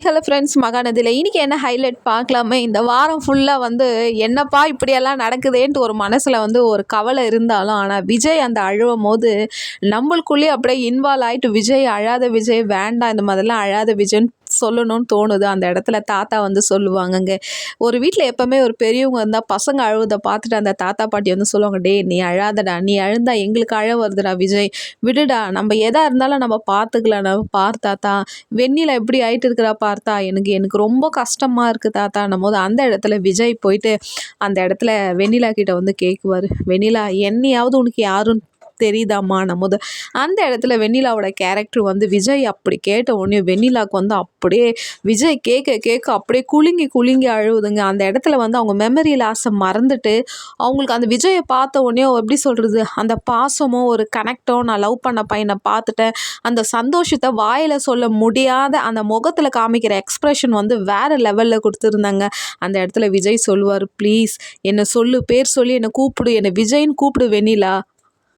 Hello friends மகாநதியில் இன்றைக்கி என்ன highlight பார்க்கலாமே? இந்த வாரம் ஃபுல்லாக வந்து என்னப்பா இப்படியெல்லாம் நடக்குதேன்ட்டு ஒரு மனசில் வந்து ஒரு கவலை இருந்தாலும் ஆனால் விஜய் அந்த அழுவும் போது நம்மளுக்குள்ளேயே அப்படியே இன்வால்வ் ஆகிட்டு விஜய் அழாத விஜய் வேண்டாம் இந்த மாதிரிலாம் அழாத விஜய்ன்னு சொல்லணும்னு தோணுது. அந்த இடத்துல தாத்தா வந்து சொல்லுவாங்கங்க. ஒரு வீட்டில் எப்போவுமே ஒரு பெரியவங்க இருந்தால் பசங்க அழுவதை பார்த்துட்டு அந்த தாத்தா பாட்டி வந்து சொல்லுவாங்க டே நீ அழாதடா. நீ அழுந்தா எங்களுக்கு அழ வருதுடா விஜய். விடுடா. நம்ம எதாக இருந்தாலும் நம்ம பார்த்துக்கலாம். நம்ம பார் தாத்தா. வெண்ணிலா எப்படி ஆயிட்டு இருக்கிறா பார்த்தா? எனக்கு எனக்கு ரொம்ப கஷ்டமாக இருக்குது தாத்தான்னும் போது அந்த இடத்துல விஜய் போயிட்டு அந்த இடத்துல வெண்ணிலா கிட்ட வந்து கேட்குவார் வெண்ணிலா என்னையாவது உனக்கு யாரும் தெரியுதாம்மான்னும் போது அந்த இடத்துல வெண்ணிலாவோட கேரக்டர் வந்து விஜய் அப்படி கேட்ட உடனே வெண்ணிலாவுக்கு வந்து அப்படியே விஜய் கேட்க கேட்க அப்படியே குலுங்கி குலுங்கி அழுவுதுங்க. அந்த இடத்துல வந்து அவங்க மெமரி லாஸை மறந்துட்டு அவங்களுக்கு அந்த விஜயை பார்த்த உடனே எப்படி சொல்கிறது அந்த பாசமோ ஒரு கனெக்டோ நான் லவ் பண்ண பையனை பார்த்துட்டேன். அந்த சந்தோஷத்தை வாயில் சொல்ல முடியாத அந்த முகத்தில் காமிக்கிற எக்ஸ்ப்ரெஷன் வந்து வேறு லெவலில் கொடுத்துருந்தாங்க. அந்த இடத்துல விஜய் சொல்லுவார் ப்ளீஸ் என்னை சொல்லு பேர் சொல்லி என்னை கூப்பிடு. என்னை விஜய்ன்னு கூப்பிடு வெண்ணிலா.